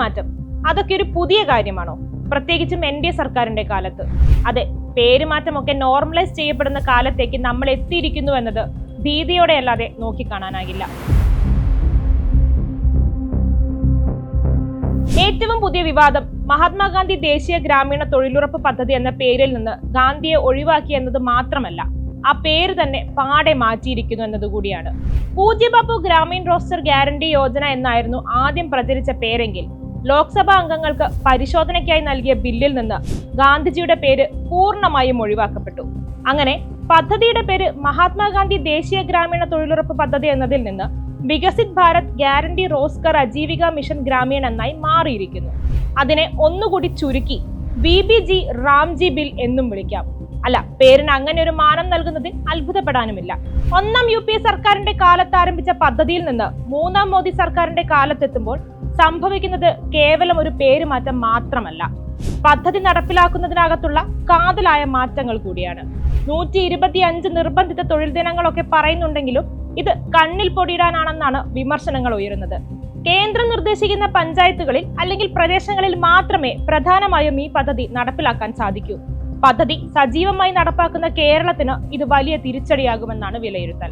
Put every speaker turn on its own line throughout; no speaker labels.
പേരുമാറ്റം അതൊക്കെ ഒരു പുതിയ കാര്യമാണോ? പ്രത്യേകിച്ചും എൻ ഡി എ സർക്കാരിന്റെ കാലത്ത്. അതെ പേരുമാറ്റമൊക്കെ നോർമലൈസ് ചെയ്യപ്പെടുന്ന കാലത്തേക്ക് നമ്മൾ എത്തിയിരിക്കുന്നു എന്നത് ഭീതിയോടെ അല്ലാതെ നോക്കിക്കാണാനാകില്ല. ഏറ്റവും പുതിയ വിവാദം മഹാത്മാഗാന്ധി ദേശീയ ഗ്രാമീണ തൊഴിലുറപ്പ് പദ്ധതി എന്ന പേരിൽ നിന്ന് ഗാന്ധിയെ ഒഴിവാക്കി എന്നത് മാത്രമല്ല ആ പേര് തന്നെ പാടെ മാറ്റിയിരിക്കുന്നു എന്നതുകൂടിയാണ് പൂജ്യബാബു ഗ്രാമീൺ റോസ്റ്റർ ഗ്യാരണ്ടി യോജന എന്നായിരുന്നു ആദ്യം പ്രചരിച്ച പേരെങ്കിൽ ലോക്സഭാ അംഗങ്ങൾക്ക് പരിശോധനയ്ക്കായി നൽകിയ ബില്ലിൽ നിന്ന് ഗാന്ധിജിയുടെ പേര് പൂർണമായും ഒഴിവാക്കപ്പെട്ടു. അങ്ങനെ പദ്ധതിയുടെ പേര് മഹാത്മാഗാന്ധി ദേശീയ ഗ്രാമീണ തൊഴിലുറപ്പ് പദ്ധതി എന്നതിൽ നിന്ന് വികസിത് ഭാരത് ഗ്യാരണ്ടി റോസ്കർ അജീവിക മിഷൻ ഗ്രാമീണ എന്നായി മാറിയിരിക്കുന്നു. അതിനെ ഒന്നുകൂടി ചുരുക്കി B B G Ramji bill എന്നും വിളിക്കാം. അല്ല പേരിന് അങ്ങനെ ഒരു മാനം നൽകുന്നതിൽ അത്ഭുതപ്പെടാനുമില്ല. ഒന്നാം യു പി സർക്കാരിന്റെ കാലത്ത് ആരംഭിച്ച പദ്ധതിയിൽ നിന്ന് മൂന്നാം മോദി സർക്കാരിന്റെ കാലത്തെത്തുമ്പോൾ സംഭവിക്കുന്നത് കേവലം ഒരു പേരുമാറ്റം മാത്രമല്ല. പദ്ധതി നടപ്പിലാക്കുന്നതിനകത്തുള്ള കാതലായ മാറ്റങ്ങൾ കൂടിയാണ്. നൂറ്റി ഇരുപത്തി അഞ്ച് നിർബന്ധിത തൊഴിൽ ദിനങ്ങളൊക്കെ പറയുന്നുണ്ടെങ്കിലും ഇത് കണ്ണിൽ പൊടിയിടാനാണെന്നാണ് വിമർശനങ്ങൾ ഉയരുന്നത്. കേന്ദ്രം നിർദ്ദേശിക്കുന്ന പഞ്ചായത്തുകളിൽ അല്ലെങ്കിൽ പ്രദേശങ്ങളിൽ മാത്രമേ പ്രധാനമായും ഈ പദ്ധതി നടപ്പിലാക്കാൻ സാധിക്കൂ. പദ്ധതി സജീവമായി നടപ്പാക്കുന്ന കേരളത്തിന് ഇത് വലിയ തിരിച്ചടിയാകുമെന്നാണ് വിലയിരുത്തൽ.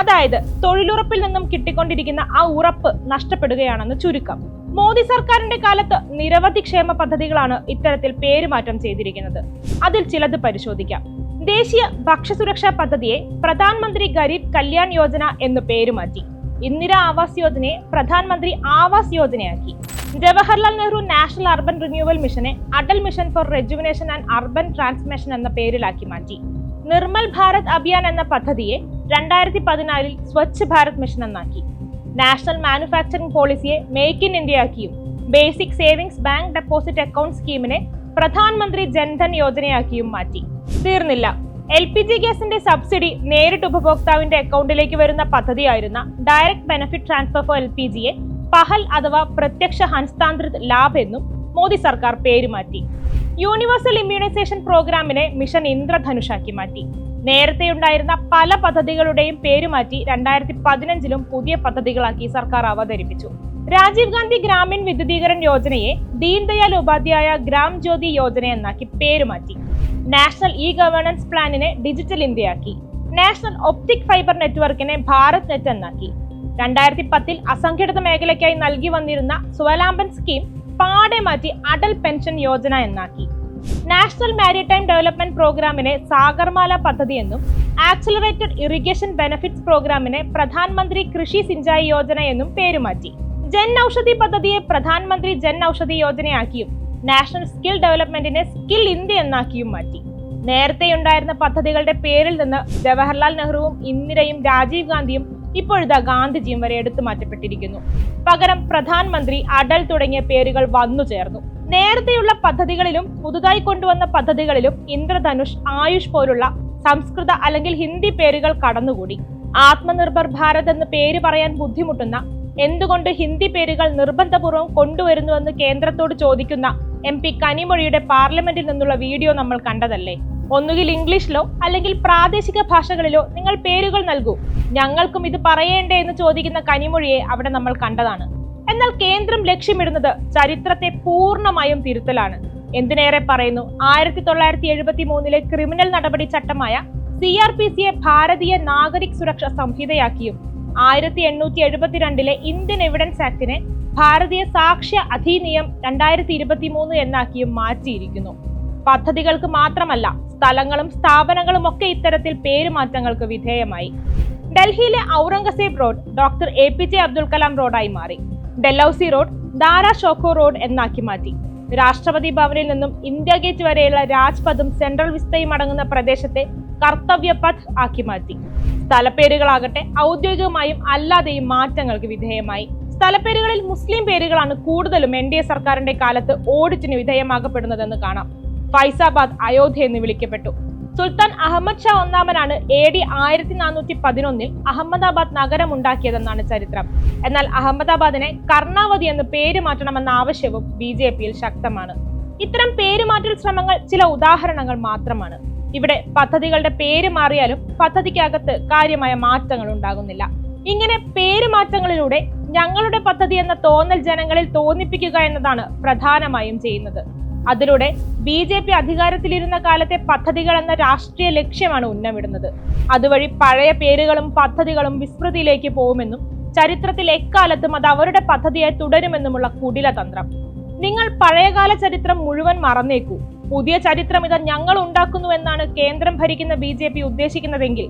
അതായത് തൊഴിലുറപ്പിൽ നിന്നും കിട്ടിക്കൊണ്ടിരിക്കുന്ന ആ ഉറപ്പ് നഷ്ടപ്പെടുകയാണെന്ന് ചുരുക്കം. മോദി സർക്കാരിന്റെ കാലത്ത് നിരവധി ക്ഷേമ പദ്ധതികളാണ് ഇത്തരത്തിൽ പേരുമാറ്റം ചെയ്തിരിക്കുന്നത്. അതിൽ ചിലത് പരിശോധിക്കാം. ദേശീയ ഭക്ഷ്യസുരക്ഷാ പദ്ധതിയെ പ്രധാനമന്ത്രി ഗരീബ് കല്യാൺ യോജന എന്ന് പേരുമാറ്റി. ഇന്ദിരാ ആവാസ് യോജനയെ Pradhan Mantri Awas യോജനയാക്കി. Jawaharlal Nehru national urban renewal മിഷനെ Atal mission for rejuvenation and urban transmission എന്ന പേരിലാക്കി മാറ്റി. നിർമ്മൽ ഭാരത് അഭിയാൻ എന്ന പദ്ധതിയെ രണ്ടായിരത്തി പതിനാലിൽ സ്വച്ഛ് ഭാരത് മിഷൻ എന്നാക്കി. നാഷണൽ മാനുഫാക്ചറിംഗ് പോളിസിയെ make in India ആക്കിയും basic savings bank deposit account സ്കീമിനെ Pradhan Mantri Jan Dhan യോജനയാക്കിയും മാറ്റി. തീർന്നില്ല. എൽ പി ജി ഗ്യാസിന്റെ സബ്സിഡി നേരിട്ട് ഉപഭോക്താവിന്റെ അക്കൗണ്ടിലേക്ക് വരുന്ന പദ്ധതിയായിരുന്ന direct benefit transfer for L P ജിയെ Pahal അഥവാ പ്രത്യക്ഷ ഹൻസ്താന്ത്രിത് ലാബ് എന്നും മോദി സർക്കാർ പേരുമാറ്റി യൂണിവേഴ്സൽ ഇമ്മ്യൂണൈസേഷൻ പ്രോഗ്രാമിനെ മിഷൻ ഇന്ദ്രധനുഷാക്കി മാറ്റി. നേരത്തെ ഉണ്ടായിരുന്ന പല പദ്ധതികളുടെയും പേരുമാറ്റി രണ്ടായിരത്തി പതിനഞ്ചിലും പുതിയ പദ്ധതികളാക്കി സർക്കാർ അവതരിപ്പിച്ചു. രാജീവ് ഗാന്ധി ഗ്രാമീൺ വിദ്യുതീകരൺ യോജനയെ ദീൻദയാൽ ഉപാധ്യായ ഗ്രാം ജ്യോതി യോജന എന്നാക്കി പേരുമാറ്റി നാഷണൽ ഇ ഗവേണൻസ് പ്ലാനിനെ ഡിജിറ്റൽ ഇന്ത്യയാക്കി. നാഷണൽ ഒപ്റ്റിക് ഫൈബർ നെറ്റ്വർക്കിനെ ഭാരത് നെറ്റ് എന്നാക്കി. രണ്ടായിരത്തി പത്തിൽ അസംഘടിത മേഖലയ്ക്കായി നൽകി വന്നിരുന്ന സ്വലാംബൻ സ്കീം പാടെ മാറ്റി അടൽ പെൻഷൻ യോജന എന്നാക്കി. നാഷണൽ മാരിടൈം ഡെവലപ്മെന്റ് പ്രോഗ്രാമിനെ സാഗർമാല പദ്ധതി എന്നും ആക്സിലറേറ്റഡ് ഇറിഗേഷൻ ബെനഫിറ്റ്സ് പ്രോഗ്രാമിനെ പ്രധാനമന്ത്രി കൃഷി സിഞ്ചായി യോജന എന്നും പേരുമാറ്റി. ജൻ ഔഷധി പദ്ധതിയെ പ്രധാനമന്ത്രി ജൻ ഔഷധി യോജനയാക്കിയും നാഷണൽ സ്കിൽ ഡെവലപ്മെന്റിനെ സ്കിൽ ഇന്ത്യ എന്നാക്കിയും മാറ്റി. നേരത്തെയുണ്ടായിരുന്ന പദ്ധതികളുടെ പേരിൽ നിന്ന് ജവഹർലാൽ നെഹ്റുവും ഇന്ദിരയും രാജീവ് ഗാന്ധിയും ഇപ്പോഴിതാ ഗാന്ധിജിയും വരെ എടുത്തു മാറ്റപ്പെട്ടിരിക്കുന്നു. പകരം പ്രധാനമന്ത്രി അടൽ തുടങ്ങിയ പേരുകൾ വന്നു ചേർന്നു. നേരത്തെയുള്ള പദ്ധതികളിലും പുതുതായി കൊണ്ടുവന്ന പദ്ധതികളിലും ഇന്ദ്രധനുഷ് ആയുഷ് പോലുള്ള സംസ്കൃത അല്ലെങ്കിൽ ഹിന്ദി പേരുകൾ കടന്നുകൂടി. ആത്മനിർഭർ ഭാരത് എന്ന് പേര് പറയാൻ ബുദ്ധിമുട്ടുന്ന എന്തുകൊണ്ട് ഹിന്ദി പേരുകൾ നിർബന്ധപൂർവം കൊണ്ടുവരുന്നുവെന്ന് കേന്ദ്രത്തോട് ചോദിക്കുന്ന എം പി കനിമൊഴിയുടെ പാർലമെന്റിൽ നിന്നുള്ള വീഡിയോ നമ്മൾ കണ്ടതല്ലേ? ഒന്നുകിൽ ഇംഗ്ലീഷിലോ അല്ലെങ്കിൽ പ്രാദേശിക ഭാഷകളിലോ നിങ്ങൾ പേരുകൾ നൽകൂ. ഞങ്ങൾക്കും ഇത് പറയേണ്ടേ എന്ന് ചോദിക്കുന്ന കനിമൊഴിയെ അവിടെ നമ്മൾ കണ്ടതാണ്. എന്നാൽ കേന്ദ്രം ലക്ഷ്യമിടുന്നത് ചരിത്രത്തെ പൂർണമായും തിരുത്തലാണ്. എന്തിനേറെ പറയുന്നു? ആയിരത്തി തൊള്ളായിരത്തി എഴുപത്തി മൂന്നിലെ ക്രിമിനൽ നടപടി ചട്ടമായ സി ആർ പി സിയെ ഭാരതീയ നാഗരിക് സുരക്ഷ സംഹിതയാക്കിയും ആയിരത്തി എണ്ണൂറ്റി എഴുപത്തിരണ്ടിലെ ഇന്ത്യൻ എവിഡൻസ് ആക്ടിനെ ഭാരതീയ സാക്ഷ്യ അധിനിയം രണ്ടായിരത്തി ഇരുപത്തി മൂന്ന് എന്നാക്കിയും മാറ്റിയിരിക്കുന്നു. പദ്ധതികൾക്ക് മാത്രമല്ല സ്ഥലങ്ങളും സ്ഥാപനങ്ങളും ഒക്കെ ഇത്തരത്തിൽ പേരുമാറ്റങ്ങൾക്ക് വിധേയമായി. ഡൽഹിയിലെ Aurangzeb road doctor A P J Abdul Kalam റോഡായി മാറി. ഡെല്ലൌസി റോഡ് ദാരാ ഷോക്കോ റോഡ് എന്നാക്കി മാറ്റി. രാഷ്ട്രപതി ഭവനിൽ നിന്നും ഇന്ത്യ ഗേറ്റ് വരെയുള്ള രാജ്പഥും സെൻട്രൽ വിസ്തയും അടങ്ങുന്ന പ്രദേശത്തെ കർത്തവ്യപഥ് ആക്കി മാറ്റി. സ്ഥലപ്പേരുകളാകട്ടെ ഔദ്യോഗികമായും അല്ലാതെയും മാറ്റങ്ങൾക്ക് വിധേയമായി. സ്ഥലപ്പേരുകളിൽ മുസ്ലിം പേരുകളാണ് കൂടുതലും എൻ ഡി എ സർക്കാരിന്റെ കാലത്ത് ഓഡിറ്റിന് വിധേയമാക്കപ്പെടുന്നതെന്ന് കാണാം. ഫൈസാബാദ് അയോധ്യ എന്ന് വിളിക്കപ്പെട്ടു. സുൽത്താൻ അഹമ്മദ് ഷാ ഒന്നാമനാണ് എ ഡി ആയിരത്തി നാനൂറ്റി പതിനൊന്നിൽ അഹമ്മദാബാദ് നഗരം ഉണ്ടാക്കിയതെന്നാണ് ചരിത്രം. എന്നാൽ അഹമ്മദാബാദിനെ കർണാവതി എന്ന് പേര് മാറ്റണമെന്ന ആവശ്യവും ബി ജെ പിയിൽ ശക്തമാണ്. ഇത്തരം പേരുമാറ്റൽ ശ്രമങ്ങൾ ചില ഉദാഹരണങ്ങൾ മാത്രമാണ്. ഇവിടെ പദ്ധതികളുടെ പേര് മാറിയാലും പദ്ധതിക്കകത്ത് കാര്യമായ മാറ്റങ്ങൾ ഉണ്ടാകുന്നില്ല. ഇങ്ങനെ പേരുമാറ്റങ്ങളിലൂടെ ഞങ്ങളുടെ പദ്ധതി എന്ന തോന്നൽ ജനങ്ങളിൽ തോന്നിപ്പിക്കുക എന്നതാണ് പ്രധാനമായും ചെയ്യുന്നത്. അതിലൂടെ ബി ജെ പി അധികാരത്തിലിരുന്ന കാലത്തെ പദ്ധതികൾ എന്ന രാഷ്ട്രീയ ലക്ഷ്യമാണ് ഉന്നമിടുന്നത്. അതുവഴി പഴയ പേരുകളും പദ്ധതികളും വിസ്മൃതിയിലേക്ക് പോകുമെന്നും ചരിത്രത്തിൽ എക്കാലത്തും അത് അവരുടെ പദ്ധതിയായി തുടരുമെന്നുമുള്ള കുടില തന്ത്രം നിങ്ങൾ പഴയകാല ചരിത്രം മുഴുവൻ മറന്നേക്കൂ. പുതിയ ചരിത്രം ഇത് ഞങ്ങൾ ഉണ്ടാക്കുന്നു എന്നാണ് കേന്ദ്രം ഭരിക്കുന്ന ബി ജെ പി ഉദ്ദേശിക്കുന്നതെങ്കിൽ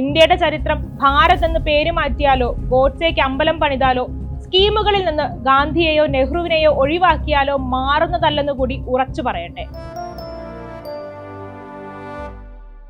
ഇന്ത്യയുടെ ചരിത്രം ഭാരത് എന്ന് പേര് മാറ്റിയാലോ ഗോഡ്സേക്ക് അമ്പലം പണിതാലോ സ്കീമുകളിൽ നിന്ന് ഗാന്ധിയെയോ നെഹ്റുവിനെയോ ഒഴിവാക്കിയാലോ മാറുന്നതല്ലെന്ന് കൂടി ഉറച്ചു പറയട്ടെ.